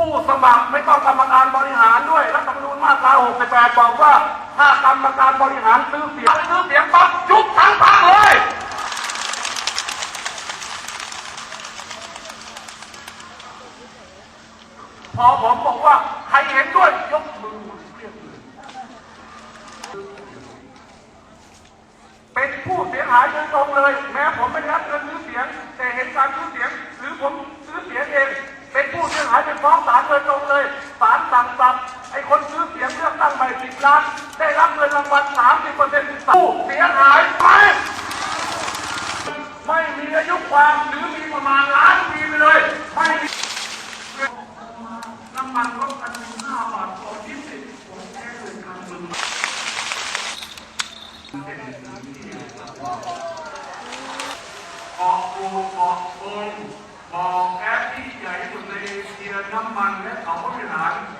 ผู้สมัครไม่ต้องกรรมการบริหารด้วยรัฐธรรมนูญมาตรา68บอกว่า ถ้ากรรมการบริหารซื้อเสียงซื้อเสียงปั๊บยุบทั้งพรรคเลย พอผมบอกว่า ใครเห็นด้วย ยกมือเรียกเลยเป็นผู้เสียหายโดยตรงเลย แม้ผมไม่รับเงินซื้อเสียง แต่เห็นการซื้อเสียง ฟ้องศาลโดยตรงเลยศาลสั่งปรับไอ้คนซื้อเสียงเลือกตั้งใหม่สิบล้าน ได้รับเงินรางวัลสามสิบเปอร์เซ็นต์ผู้เสียหายไปไม่มีอายุความหรือมีประมาณล้านปีไปเลย ไม่มีน้ำมันลดกันห้าบาทต่อยี่สิบผมแค่เลยทางมึงเกาะปูเกาะเอิญบอกแอปที่ใหญ่ที่สุดในเอเชียน้ำมันและ เขาบริหาร